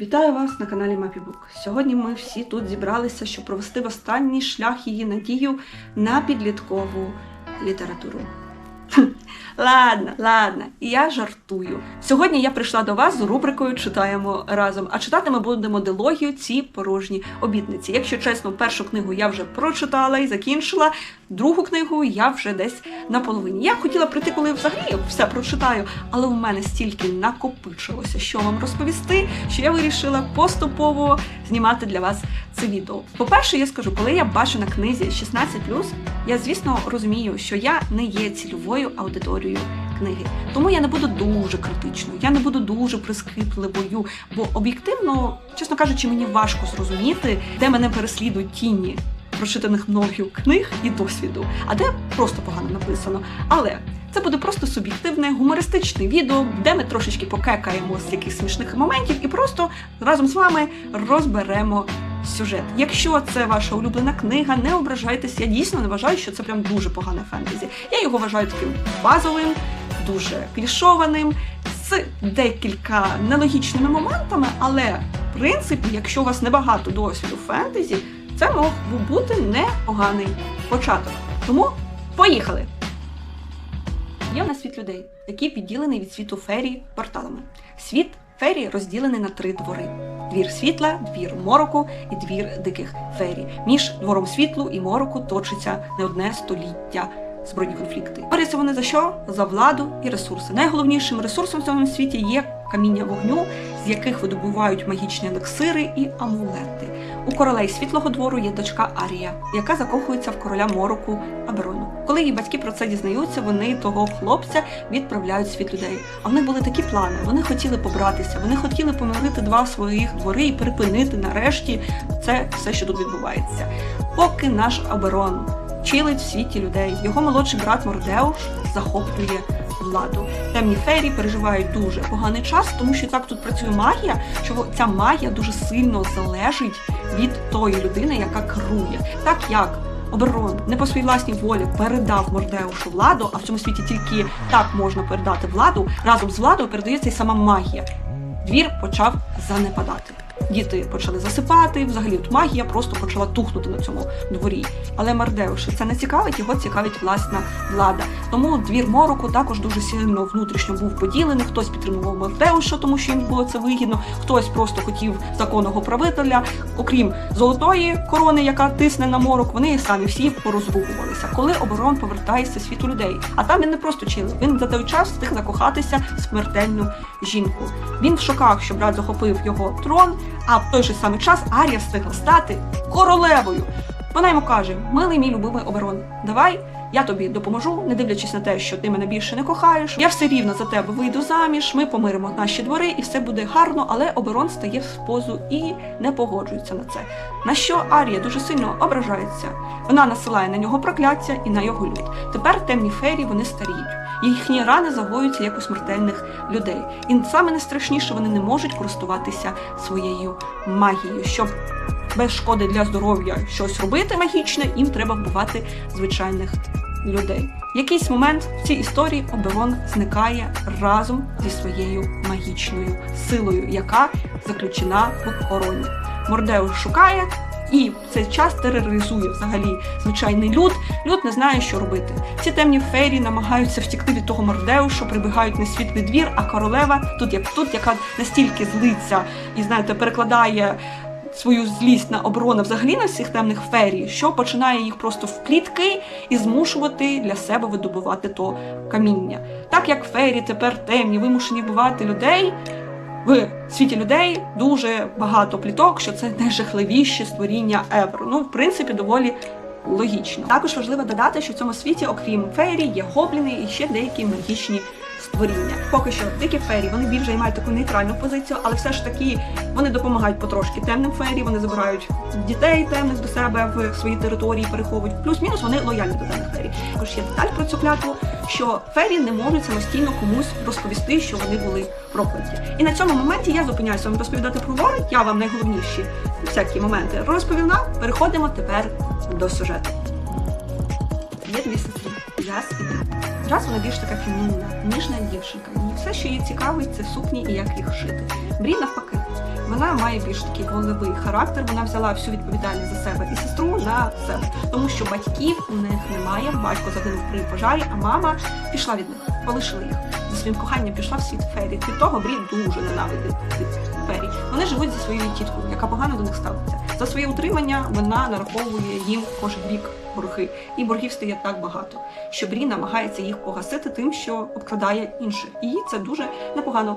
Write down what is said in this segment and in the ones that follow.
Вітаю вас на каналі Мапібук. Сьогодні ми всі тут зібралися, щоб провести в останній шлях її надію на підліткову літературу. Ладно, ладно, я жартую. Сьогодні я прийшла до вас з рубрикою Читаємо разом. А читати ми будемо дилогію ці порожні обітниці. Якщо чесно, першу книгу я вже прочитала і закінчила. Другу книгу я вже десь на половині. Я хотіла прийти, коли взагалі все прочитаю, але у мене стільки накопичилося, що вам розповісти, що я вирішила поступово знімати для вас це відео. По-перше, я скажу, коли я бачу на книзі 16+, я звісно розумію, що я не є цільовою аудиторією книги. Тому я не буду дуже критичною, я не буду дуже прискіпливою, бо об'єктивно, чесно кажучи, мені важко зрозуміти, де мене переслідують тіні прочитаних мною книг і досвіду, а де просто погано написано. Але це буде просто суб'єктивне гумористичне відео, де ми трошечки покекаємо з якихось смішних моментів і просто разом з вами розберемо сюжет. Якщо це ваша улюблена книга, не ображайтеся. Я дійсно не вважаю, що це прям дуже погане фентезі. Я його вважаю таким базовим, дуже клішованим, з декілька нелогічними моментами, але в принципі, якщо у вас небагато досвіду фентезі, це би бути непоганий початок. Тому поїхали! Є в нас світ людей, який відділений від світу ферії порталами. Світ ферії розділений на три двори: двір світла, двір мороку і двір диких ферій. Між двором світлу і мороку точиться не одне століття. Збройні конфлікти. Борються вони за що? За владу і ресурси. Найголовнішим ресурсом в цьому світі є каміння вогню, з яких видобувають магічні елексири і амулети. У королей світлого двору є дочка Арія, яка закохується в короля мороку Аберону. Коли її батьки про це дізнаються, вони того хлопця відправляють світ людей. А в них були такі плани. Вони хотіли побратися, вони хотіли помирити два своїх двори і припинити нарешті це все, що тут відбувається. Поки наш Аберон чилить в світі людей, його молодший брат Мордеуш захоплює владу. Темні фері переживають дуже поганий час, тому що так тут працює магія, що ця магія дуже сильно залежить від тої людини, яка керує. Так як Оберон не по своїй власній волі передав Мордеушу владу, а в цьому світі тільки так можна передати владу. Разом з владою передається і сама магія. Двір почав занепадати. Діти почали засипати, взагалі от магія просто почала тухнути на цьому дворі. Але Мардеуша це не цікавить, його цікавить власна влада. Тому двір мороку також дуже сильно внутрішньо був поділений. Хтось підтримував Мардеуша, тому що їм було це вигідно, хтось просто хотів законного правителя. Окрім золотої корони, яка тисне на морок, вони самі всі порозгубувалися. Коли оборон повертається світу людей, а там він не просто чилив. Він за той час встиг закохатися в смертельну жінку. Він в шоках, що брат захопив його трон. А в той же самий час Арія встигла стати королевою. Вона йому каже: Милий мій любимий оборон, давай я тобі допоможу, не дивлячись на те, що ти мене більше не кохаєш. Я все рівно за тебе вийду заміж. Ми помиримо наші двори, і все буде гарно. Але оборон стає в позу і не погоджується на це. На що Арія дуже сильно ображається. Вона насилає на нього прокляття і на його люд. Тепер темні фері вони старіють. Їхні рани загоюються як у смертельних людей. І саме найстрашніше вони не можуть користуватися своєю магією. Щоб без шкоди для здоров'я щось робити магічне, їм треба вбивати звичайних людей. В якийсь момент в цій історії Оберон зникає разом зі своєю магічною силою, яка заключена в короні. Мордеус шукає. І цей час тероризує взагалі звичайний люд. Люд не знає, що робити. Ці темні фейрі намагаються втікти від того мордеушу, прибігають на світлий двір, а королева тут як тут, яка настільки злиться і знаєте, перекладає свою злість на оборону взагалі на всіх темних ферій, що починає їх просто в клітки і змушувати для себе видобувати то каміння. Так як фері тепер темні, вимушені вбивати людей. В світі людей дуже багато пліток, що це найжахливіші створіння Евро. Ну, в принципі, доволі логічно. Також важливо додати, що в цьому світі, окрім фейрі, є гобліни і ще деякі магічні створіння. Поки що дикі фейрі вони більш займають таку нейтральну позицію, але все ж таки вони допомагають потрошки темним фейрі, вони забирають дітей темних до себе в свої території, переховують. Плюс-мінус вони лояльні до темних фейрі. Також є деталь про цю клятву, що фейрі не можуть самостійно комусь розповісти, що вони були прокляті. І на цьому моменті я зупиняюся вам розповідати про лори. Я вам найголовніші всякі моменти розповіла. Переходимо тепер до сюжету. Є дві сестри. І Брід. Раз вона більш така фемінна, ніжна дівчинка. І все, що її цікавить, це сукні і як їх шити. Брід навпаки. Вона має більш такий волевий характер. Вона взяла всю відповідальність за себе і сестру на себе, тому що батьків них немає. Батько загинув при пожарі, а мама пішла від них, полишила їх. За своїм коханням пішла в світ фері. Від того Брі дуже ненавидить фері. Вони живуть зі своєю тіткою, яка погано до них ставиться. За своє утримання вона нараховує їм кожен рік борги, і боргів стає так багато, що Брі намагається їх погасити тим, що обкрадає інших. І їй це дуже непогано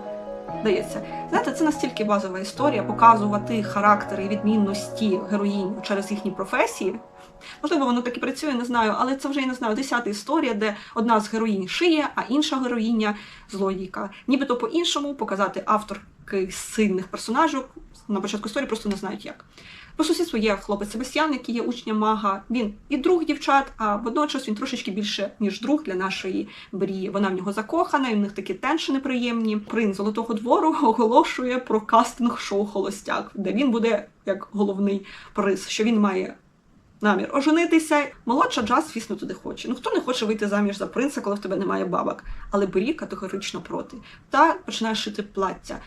дається. Знаєте, це настільки базова історія показувати характери і відмінності героїнь через їхні професії. Можливо, воно так і працює, не знаю, але це вже я не знаю. Десята історія, де одна з героїнь шиє, а інша героїня злодійка. Нібито по-іншому показати авторки сильних персонажок на початку історії просто не знають як. По сусідству є хлопець Себастьян, який є учнем мага. Він і друг дівчат, а водночас він трошечки більше, ніж друг для нашої брії. Вона в нього закохана, і в них такі теншини приємні. Принц Золотого двору оголошує про кастинг шоу Холостяк, де він буде як головний приз, що він має. Намір оженитися. Молодша Джаз, звісно, туди хоче. Ну хто не хоче вийти заміж за принца, коли в тебе немає бабок? Але бері категорично проти. Та починає шити плаття,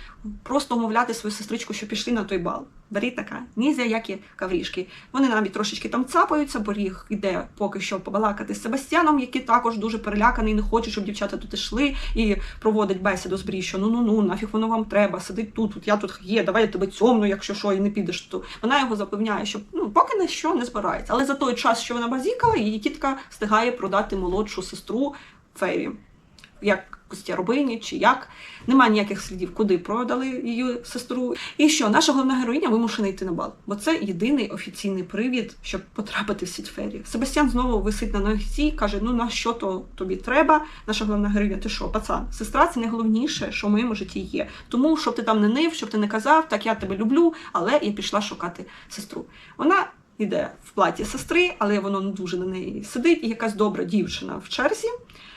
просто умовляти свою сестричку, що пішли на той бал. Барі така, ні за які каврішки. Вони навіть трошечки там цапаються, Боріг іде поки що побалакати з Себастьяном, який також дуже переляканий, не хоче, щоб дівчата тут йшли, і проводить бесіду з Брі, що ну ну ну нафіг воно вам треба, сидить тут, тут я тут є, давай я тебе цьомну, якщо що, і не підеш тут. Вона його запевняє, що ну поки на що не збирається. Але за той час, що вона базікала, її тітка встигає продати молодшу сестру Фейрі. Як рабині чи як. Немає ніяких слідів, куди продали її сестру. І що наша головна героїня вимушена йти на бал, бо це єдиний офіційний привід, щоб потрапити в сітфері. Себастьян знову висить на ногці, каже: Ну на що то тобі треба? Наша головна героїня, ти що, пацан? Сестра це найголовніше, що в моєму житті є. Тому щоб ти там не нив, щоб ти не казав, так я тебе люблю, але я пішла шукати сестру. Вона. Йде в платі сестри, але воно не дуже на неї сидить. І якась добра дівчина в черзі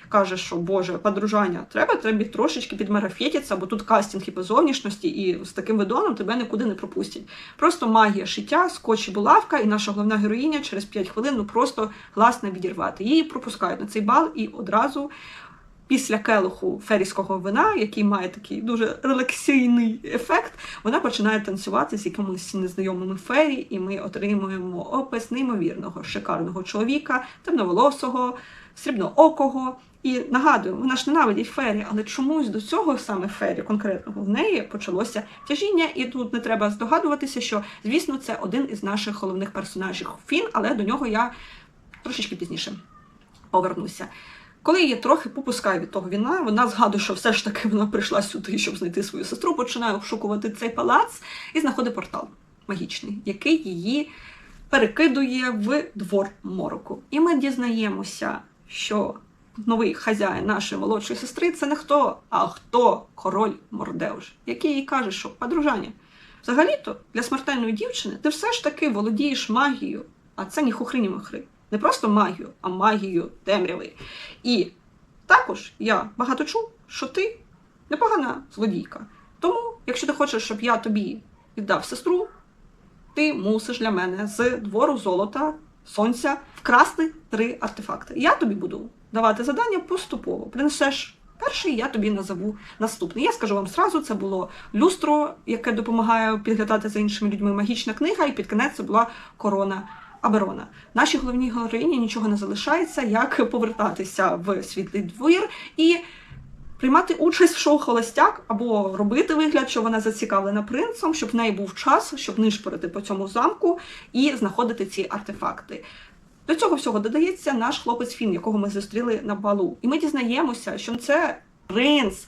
каже, що Боже, подружання, треба тобі трошечки підмарафетитися, бо тут кастинг і по зовнішності, і з таким видоном тебе нікуди не пропустять. Просто магія шиття, скотч і булавка, і наша головна героїня через 5 хвилин ну просто гласне відірвати. Її пропускають на цей бал і одразу. Після келуху ферійського вина, який має такий дуже релаксійний ефект, вона починає танцювати з якимись незнайомими фері, і ми отримуємо опис неймовірного, шикарного чоловіка, темноволосого, срібноокого. І нагадую, вона ж ненавидить фері, але чомусь до цього саме фері конкретного в неї почалося тяжіння, і тут не треба здогадуватися, що звісно це один із наших головних персонажів Фін, але до нього я трошечки пізніше повернуся. Коли її трохи попускає від того війна, вона згадує, що все ж таки вона прийшла сюди, щоб знайти свою сестру, починає обшукувати цей палац і знаходить портал магічний, який її перекидує в двор мороку. І ми дізнаємося, що новий хазяїн нашої молодшої сестри це не хто, а хто король Мордеуш, який їй каже, що подружання. Взагалі-то для смертельної дівчини ти все ж таки володієш магією, а це ні хухрині махри. Не просто магію, а магію темряви. І також я багато чув, що ти непогана злодійка. Тому, якщо ти хочеш, щоб я тобі віддав сестру, ти мусиш для мене з двору золота, сонця вкрасти три артефакти. Я тобі буду давати завдання поступово. Принесеш перший, я тобі назову наступний. Я скажу вам зразу, це було люстро, яке допомагає підглядати за іншими людьми. Магічна книга, і під кінець це була корона. Аберона. Нашій головній героїні нічого не залишається, як повертатися в світлий двір і приймати участь в шоу Холостяк або робити вигляд, що вона зацікавлена принцем, щоб в неї був час, щоб нишпорити по цьому замку і знаходити ці артефакти. До цього всього додається наш хлопець Фін, якого ми зустріли на балу. І ми дізнаємося, що це принц.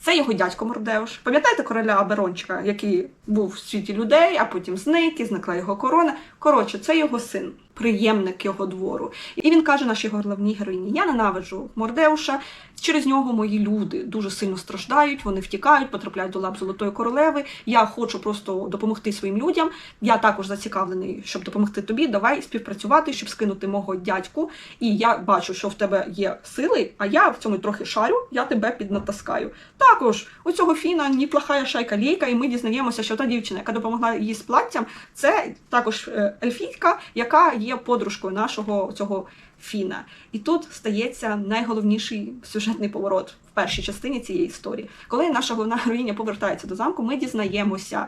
Це його дядько Мордеуш. Пам'ятаєте короля Аберончика, який був в світі людей, а потім зник і зникла його корона. Коротше, це його син, приємник його двору. І він каже нашій головній героїні: Я ненавиджу Мордеуша. Через нього мої люди дуже сильно страждають, вони втікають, потрапляють до лап Золотої королеви. Я хочу просто допомогти своїм людям. Я також зацікавлений, щоб допомогти тобі. Давай співпрацювати, щоб скинути мого дядьку. І я бачу, що в тебе є сили, а я в цьому трохи шарю, я тебе піднатаскаю. Також у цього фіна неплохая шайка лійка, і ми дізнаємося, що та дівчина, яка допомогла їй з платтям, це також е, ельфійка, яка є подружкою нашого цього Фіна. І тут стається найголовніший сюжетний поворот в першій частині цієї історії. Коли наша головна героїня повертається до замку, ми дізнаємося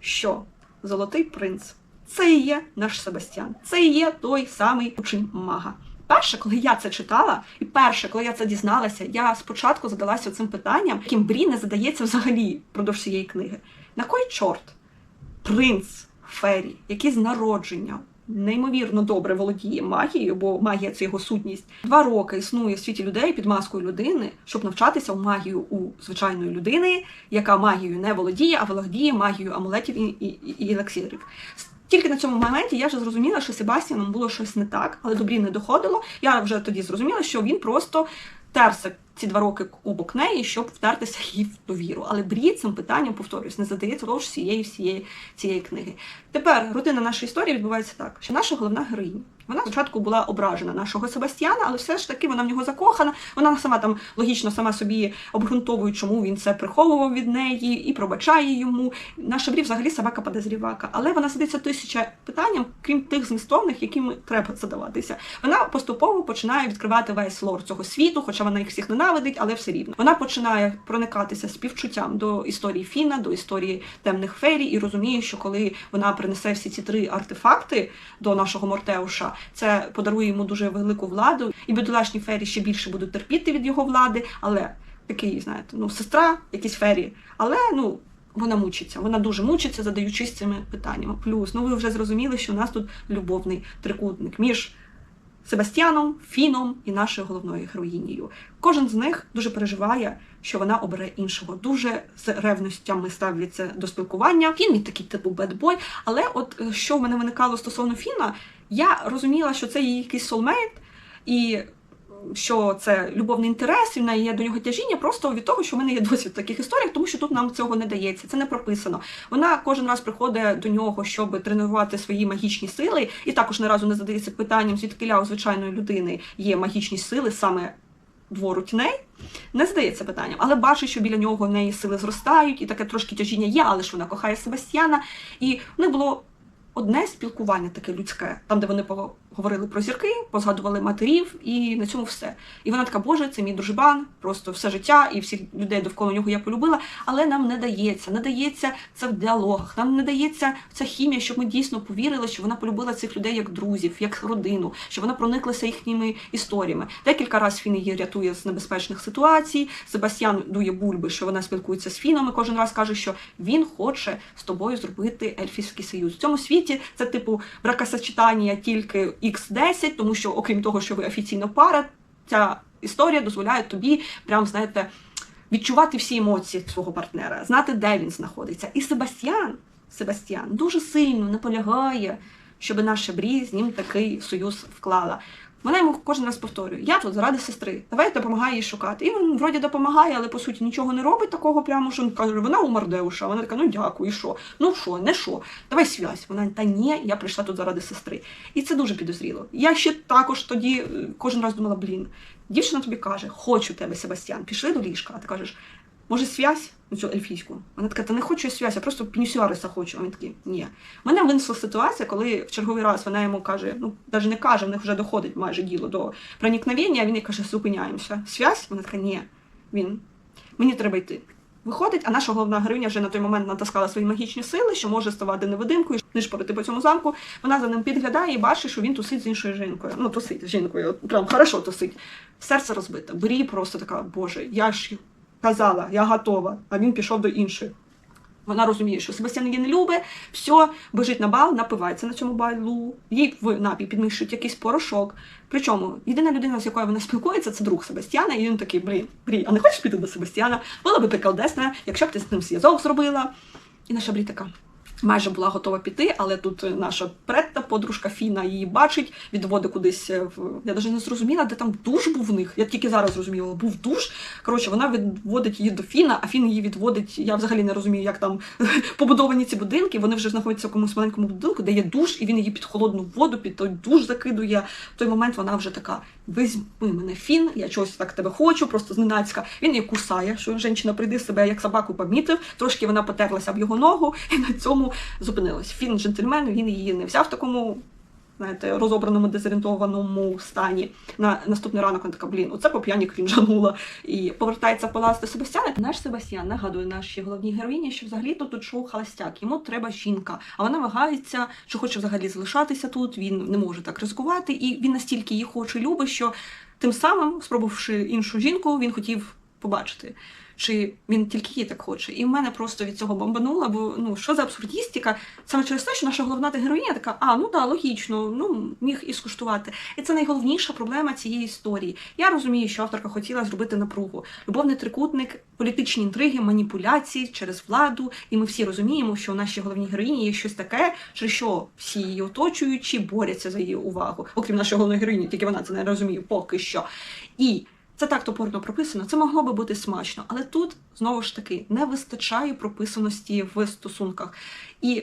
що золотий принц це і є наш Себастьян, це і є той самий учень мага. Перше, коли я це читала, і перше, коли я це дізналася, я спочатку задалася цим питанням, яким Брі не задається взагалі впродовж цієї книги. На кой чорт принц Фері, який з народження неймовірно добре володіє магією, бо магія це його сутність. Два роки існує в світі людей під маскою людини, щоб навчатися в магію у звичайної людини, яка магією не володіє, а володіє магією амулетів і, і, і, елексирів. Тільки на цьому моменті я вже зрозуміла, що Себастьяном було щось не так, але до Брі не доходило. Я вже тоді зрозуміла, що він просто терся ці два роки у бок неї, щоб втертися їй в довіру. Але Брі цим питанням, повторюсь, не задається впродовж всієї всієї цієї книги. Тепер родина нашої історії відбувається так, що наша головна героїня. Вона спочатку була ображена нашого Себастьяна, але все ж таки вона в нього закохана. Вона сама там логічно сама собі обґрунтовує, чому він це приховував від неї і пробачає йому. Наша Брі взагалі собака подозрівака. Але вона сидиться тисяча питанням, крім тих змістовних, яким треба задаватися. Вона поступово починає відкривати весь лор цього світу, хоча вона їх всіх ненавидить, але все рівно. Вона починає проникатися співчуттям до історії Фіна, до історії темних фері, і розуміє, що коли вона принесе всі ці три артефакти до нашого Мортеуша, це подарує йому дуже велику владу, і бідолашні фері ще більше будуть терпіти від його влади, але такий, знаєте, ну сестра, якісь фері, але ну. Вона мучиться, вона дуже мучиться, задаючись цими питаннями. Плюс, ну ви вже зрозуміли, що у нас тут любовний трикутник між Себастьяном, Фіном і нашою головною героїнею. Кожен з них дуже переживає, що вона обере іншого. Дуже з ревностями ставляться до спілкування. Фін він такий типу бедбой. Але от е, що в мене виникало стосовно Фіна, я розуміла, що це її якийсь солмейт, і що це любовний інтерес, і в неї є до нього тяжіння, просто від того, що в мене є досвід в таких історіях, тому що тут нам цього не дається. Це не прописано. Вона кожен раз приходить до нього, щоб тренувати свої магічні сили, і також не разу не задається питанням, звідки у звичайної людини є магічні сили саме. Двору тіней не здається питанням, але бачить, що біля нього в неї сили зростають, і таке трошки тяжіння є, але ж вона кохає Себастьяна. І них було одне спілкування таке людське, там, де вони поговорили про зірки, позгадували матерів, і на цьому все. І вона така, Боже, це мій дружбан, просто все життя, і всіх людей довкола нього я полюбила, але нам не дається, не дається це в діалогах, нам не дається ця хімія, щоб ми дійсно повірили, що вона полюбила цих людей як друзів, як родину, що вона прониклася їхніми історіями. Декілька разів він її рятує з небезпечних ситуацій. Себастьян дує бульби, що вона спілкується з Фіном, і кожен раз каже, що він хоче з тобою зробити ельфійський союз. В цьому світі це типу бракосочетання тільки X10, тому що, окрім того, що ви офіційно пара, ця історія дозволяє тобі, прям знаєте, відчувати всі емоції свого партнера, знати, де він знаходиться. І Себастьян, Себастьян дуже сильно наполягає, щоб наша Брі з ним такий союз вклала. Вона йому кожен раз повторює: я тут заради сестри, давай допомагай їй шукати. І він вроді допомагає, але по суті нічого не робить такого прямо, що він каже, вона у Мардеуша. Вона така, ну дякую, і що? Ну що, не що? Давай связь. Вона та ні, я прийшла тут заради сестри. І це дуже підозріло. Я ще також тоді е, кожен раз думала, блін, дівчина тобі каже, хочу тебе, Себастьян, пішли до ліжка, а ти кажеш, може, связь? Ну, цю ельфійську. Вона така, та не хочу я связь, я просто пенісіариса хочу. А він ні. У мене винесла ситуація, коли в черговий раз вона йому каже, ну навіть не каже, в них вже доходить майже діло до проникновення, а він їй каже, зупиняємося. Связь? Вона така, ні. Він, мені треба йти. Виходить, а наша головна героїня вже на той момент натаскала свої магічні сили, що може ставати невидимкою, нишпорити по цьому замку. Вона за ним підглядає і бачить, що він тусить з іншою жінкою. Ну, тусить з жінкою, прям хорошо тусить. Серце розбите. Брі просто така, боже, я ж казала, я готова, а він пішов до іншої. Вона розуміє, що Себастьян її не любить, все, бежить на бал, напивається на цьому балу, їй в напій підмішують якийсь порошок. Причому єдина людина, з якою вона спілкується, це друг Себастьяна, і він такий, блін, Брі, а не хочеш піти до Себастьяна? Було би приколдесно, якщо б ти з ним зв'язок зробила. І наша Брі така. Майже була готова піти, але тут наша предта, подружка Фіна її бачить, відводить кудись в. Я навіть не зрозуміла, де там душ був в них. Я тільки зараз зрозуміла, був душ. Коротше, вона відводить її до Фіна, а Фін її відводить. Я взагалі не розумію, як там побудовані ці будинки. Вони вже знаходяться в якомусь маленькому будинку, де є душ, і він її під холодну воду, під той душ закидує. В той момент вона вже така: візьми мене Фін, я чогось так тебе хочу, просто зненацька. Він її кусає, що жінка прийде себе як собаку помітив. Трошки вона потерлася в його ногу, і на цьому зупинилась. Фін джентльмен, він її не взяв такому знаєте, розобраному, дезорієнтованому стані. На наступний ранок вона така, блін, оце по п'яні крінжанула. І повертається в палац Себастьяна. Наш Себастьян нагадує нашій головній героїні, що взагалі то тут шоу холостяк, йому треба жінка. А вона вагається, що хоче взагалі залишатися тут. Він не може так ризикувати, і він настільки її хоче любить, що тим самим, спробувавши іншу жінку, він хотів побачити. Чи він тільки її так хоче, і в мене просто від цього бомбануло, бо ну що за абсурдістика? Саме через те, що наша головна героїня така, а ну да, логічно, ну міг і скуштувати. І це найголовніша проблема цієї історії. Я розумію, що авторка хотіла зробити напругу. Любовний трикутник, політичні інтриги, маніпуляції через владу. І ми всі розуміємо, що у нашій головній героїні є щось таке, через що всі її оточуючі борються за її увагу. Окрім нашої головної героїні, тільки вона це не розуміє поки що. І це так топорно прописано, це могло би бути смачно, але тут знову ж таки не вистачає прописаності в стосунках. І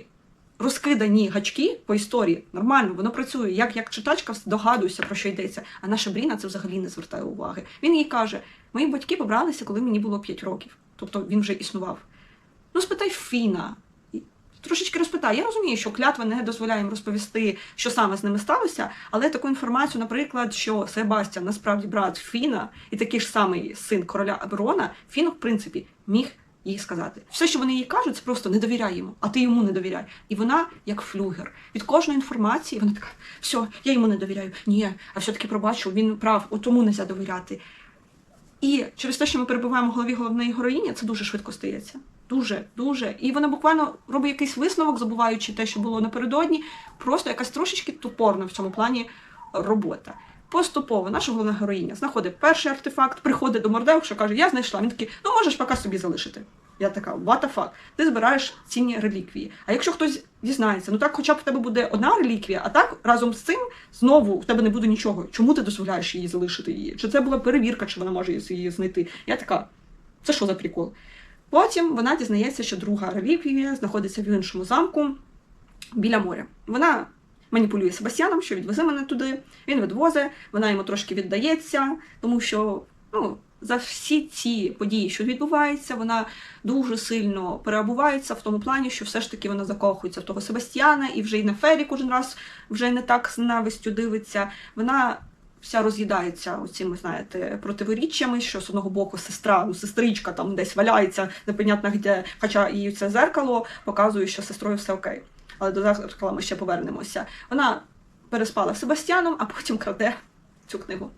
розкидані гачки по історії нормально, воно працює. Як як читачка догадуюся, про що йдеться. А наша Бріна це взагалі не звертає уваги. Він їй каже: мої батьки побралися, коли мені було 5 років. Тобто він вже існував. Ну, спитай Фіна. Трошечки розпитай. Я розумію, що клятва не дозволяє їм розповісти, що саме з ними сталося, але таку інформацію, наприклад, що Себастьян насправді брат Фіна і такий ж самий син короля Аберона, Фін, в принципі, міг їй сказати. Все, що вони їй кажуть, це просто не довіряй йому, а ти йому не довіряй. І вона як флюгер. Від кожної інформації вона така: все, я йому не довіряю. Ні, а все-таки пробачу, він прав, от тому не можна довіряти. І через те, що ми перебуваємо в голові головної героїні, це дуже швидко стається. Дуже, дуже. І вона буквально робить якийсь висновок, забуваючи те, що було напередодні. Просто якась трошечки тупорна в цьому плані робота. Поступово наша головна героїня знаходить перший артефакт, приходить до Мордеуша, каже, я знайшла. Він такий, ну можеш поки собі залишити. Я така, what the fuck? Ти збираєш цінні реліквії. А якщо хтось дізнається, ну так хоча б в тебе буде одна реліквія, а так разом з цим знову в тебе не буде нічого. Чому ти дозволяєш її залишити її? Чи це була перевірка, чи вона може її знайти? Я така, це що за прикол? Потім вона дізнається, що друга реліквія знаходиться в іншому замку біля моря. Вона маніпулює Себастьяном, що відвезе мене туди. Він відвозить, вона йому трошки віддається, тому що ну, за всі ці події, що відбуваються, вона дуже сильно переобувається в тому плані, що все ж таки вона закохується в того Себастьяна, і вже й на Фері кожен раз вже не так з ненавистю дивиться. Вона вся роз'їдається оцими, знаєте, противоріччями, що з одного боку сестра, ну сестричка там десь валяється, непонятно де, хоча її це зеркало показує, що з сестрою все окей. Але до зеркала ми ще повернемося. Вона переспала з Себастьяном, а потім краде цю книгу.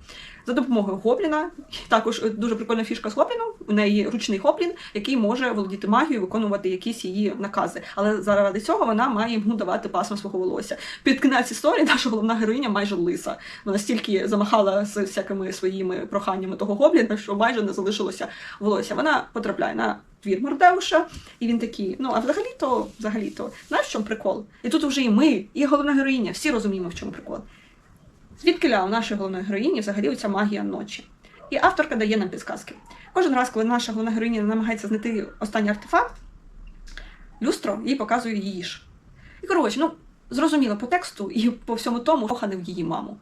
За допомогою Гобліна, також дуже прикольна фішка з Гобліном, у неї ручний Гоблін, який може володіти магією, виконувати якісь її накази. Але заради цього вона має йому давати пасмо свого волосся. Під кінець історії наша головна героїня майже лиса. Вона стільки замахала з всякими своїми проханнями того гобліна, що майже не залишилося волосся. Вона потрапляє на двір Мордеуша, і він такий, ну а взагалі-то, взагалі-то, знаєш, в чому прикол? І тут вже і ми, і головна героїня, всі розуміємо, в чому прикол. Звідки у нашої головної героїні взагалі оця магія ночі? І авторка дає нам підсказки. Кожен раз, коли наша головна героїня намагається знайти останній артефакт, люстро їй показує її ж. І коротше, ну, зрозуміло по тексту і по всьому тому коханив її маму.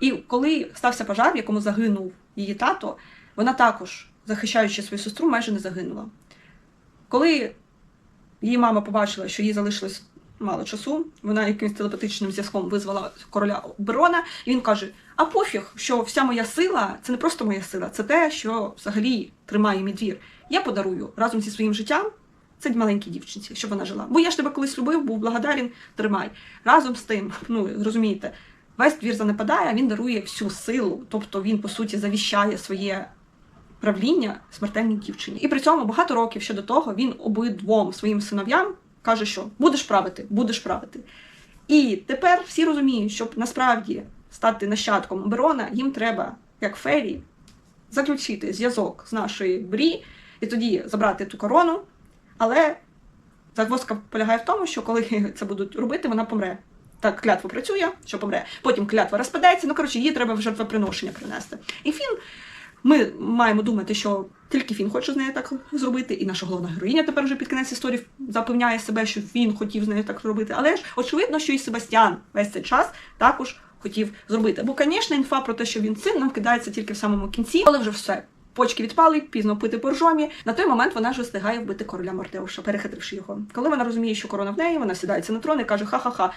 І коли стався пожар, в якому загинув її тато, вона також, захищаючи свою сестру, майже не загинула. Коли її мама побачила, що їй залишилось мало часу, вона якимось телепатичним зв'язком визвала короля Берона, і він каже: А пофіг, що вся моя сила це не просто моя сила, це те, що взагалі тримає мій двір. Я подарую разом зі своїм життям. Це маленькій дівчинці, щоб вона жила. Бо я ж тебе колись любив, був благодарен, тримай. Разом з тим, ну розумієте, весь двір занепадає, він дарує всю силу. Тобто він, по суті, завіщає своє правління смертельній дівчині. І при цьому багато років ще до того він обидвом своїм синов'ям каже, що будеш правити, будеш правити. І тепер всі розуміють, щоб насправді стати нащадком Берона, їм треба, як фері, заключити зв'язок з нашою брі і тоді забрати ту корону. Але загвоздка полягає в тому, що коли це будуть робити, вона помре. Так, клятва працює, що помре. Потім клятва розпадається. Ну, коротше, її треба в жертвоприношення принести. І Фін, ми маємо думати, що тільки Фін хоче з нею так зробити, і наша головна героїня тепер вже під кінець історії запевняє себе, що він хотів з нею так зробити. Але ж очевидно, що і Себастьян весь цей час також хотів зробити. Бо, звісно, інфа про те, що він син, нам кидається тільки в самому кінці, але вже все. Почки відпали, пізно пити боржомі. На той момент вона вже встигає вбити короля Мордеуша, перехитривши його. Коли вона розуміє, що корона в неї, вона сідається на трон і каже: Ха-ха-ха,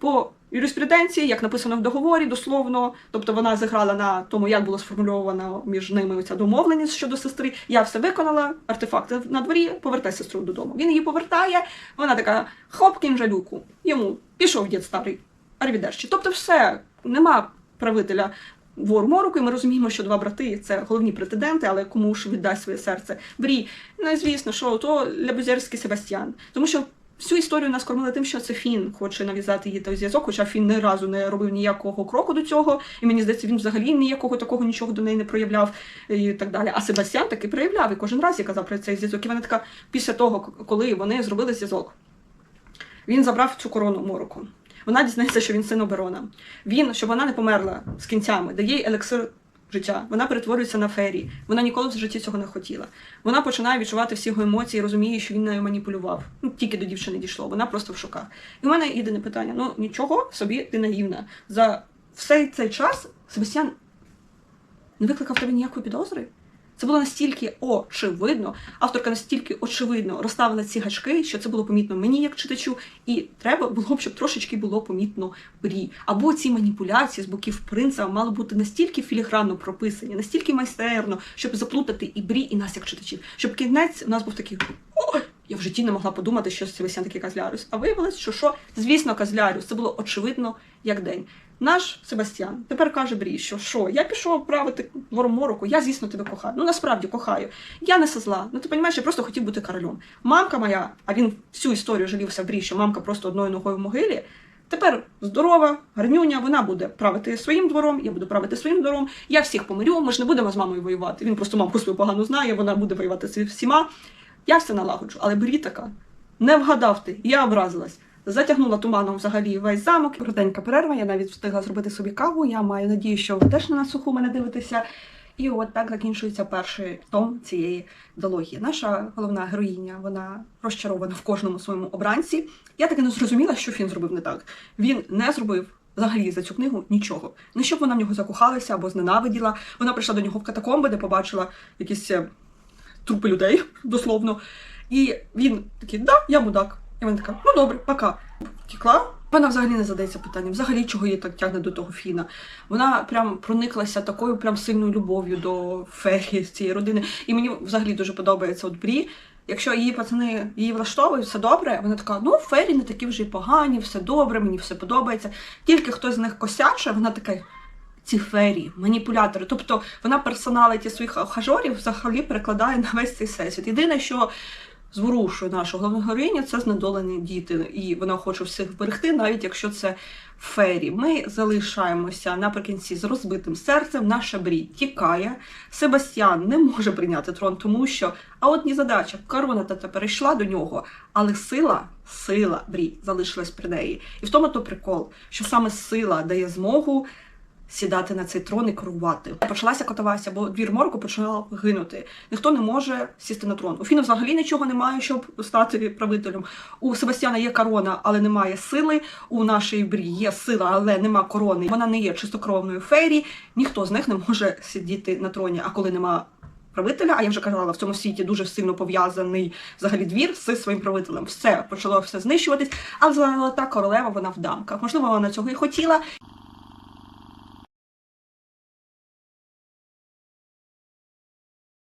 по юриспруденції, як написано в договорі, дословно, тобто вона зіграла на тому, як було сформульовано між ними ця домовленість щодо сестри. Я все виконала, артефакти на дворі, повертай сестру додому. Він її повертає, вона така хоп, кінь жалюку. Йому пішов дід старий, арвідерчі. Тобто, все, нема правителя. Вор мороку, і ми розуміємо, що два брати це головні претенденти, але кому ж віддасть своє серце Брі. Ну звісно, що то Лябузерський Себастьян. Тому що всю історію нас кормили тим, що це Фін хоче нав'язати їй той зв'язок, хоча Фін ні разу не робив ніякого кроку до цього, і мені здається, він взагалі ніякого такого нічого до неї не проявляв і так далі. А Себастьян таки проявляв і кожен раз я казав про цей зв'язок. І вона така після того, коли вони зробили зв'язок, він забрав цю корону мороку. Вона дізнається, що він син оберона. Він, щоб вона не померла з кінцями, дає елексир життя. Вона перетворюється на фері. Вона ніколи в житті цього не хотіла. Вона починає відчувати всі його емоції, розуміє, що він нею маніпулював. Ну, тільки до дівчини дійшло, вона просто в шоках. І в мене єдине питання: ну нічого собі ти наївна. За все цей час Себастьян не викликав тебе ніякої підозри. Це було настільки очевидно, авторка настільки очевидно розставила ці гачки, що це було помітно мені як читачу, і треба було б, щоб трошечки було помітно брі. Або ці маніпуляції з боків принца мали бути настільки філігранно прописані, настільки майстерно, щоб заплутати і брі, і нас як читачів. Щоб кінець у нас був такий. Ой, я в житті не могла подумати, що Себастьян такий Казлярус. А виявилось, що що, звісно, Казлярус. Це було очевидно як день. Наш Себастьян тепер каже Брі, що що, я пішов правити двором мороку, я, звісно, тебе кохаю. Ну насправді кохаю. Я не со зла. Ну ти розумієш, я просто хотів бути королем. Мамка моя, а він всю історію жалівся Брі, що мамка просто одною ногою в могилі. Тепер здорова, гарнюня, вона буде правити своїм двором, я буду правити своїм двором. Я всіх помирю. Ми ж не будемо з мамою воювати. Він просто мамку свою погано знає, вона буде воювати зі всіма. Я все налагоджу, але Брі така. Не вгадав ти, я образилась. Затягнула туманом взагалі весь замок. Коротенька перерва, я навіть встигла зробити собі каву. Я маю надію, що ви теж не на суху мене дивитеся. І от так закінчується перший том цієї дології. Наша головна героїня, вона розчарована в кожному своєму обранці. Я таки не зрозуміла, що він зробив не так. Він не зробив взагалі за цю книгу нічого. Не щоб вона в нього закохалася або зненавиділа. Вона прийшла до нього в катакомби, де побачила якісь е, трупи людей, дословно. І він такий, да, я мудак. І вона така, ну добре, пока. Тікла. Вона взагалі не задається питанням, взагалі чого її так тягне до того Фіна. Вона прям прониклася такою прям сильною любов'ю до Фері з цієї родини. І мені взагалі дуже подобається от Брі. Якщо її пацани її влаштовують, все добре, вона така, ну Фері не такі вже й погані, все добре, мені все подобається. Тільки хтось з них косяче, вона така. Ці фері, маніпулятори. Тобто вона персоналіті своїх хажорів взагалі перекладає на весь цей всесвіт. Єдине, що зворушує нашу головну героїню, це знедолені діти, і вона хоче всіх вберегти, навіть якщо це фері. Ми залишаємося наприкінці з розбитим серцем. Наша брі тікає. Себастьян не може прийняти трон, тому що а от ні задача. Корона та перейшла до нього, але сила, сила брі залишилась при неї. І в тому то прикол, що саме сила дає змогу сідати на цей трон і керувати. Почалася катавася, бо двір морку починав гинути. Ніхто не може сісти на трон. У Фіна взагалі нічого немає, щоб стати правителем. У Себастьяна є корона, але немає сили. У нашої брі є сила, але нема корони. Вона не є чистокровною фері. Ніхто з них не може сидіти на троні. А коли нема правителя, а я вже казала, в цьому світі дуже сильно пов'язаний взагалі двір з своїм правителем. Все почало все знищуватись. А золота королева вона в дамках. Можливо, вона цього і хотіла.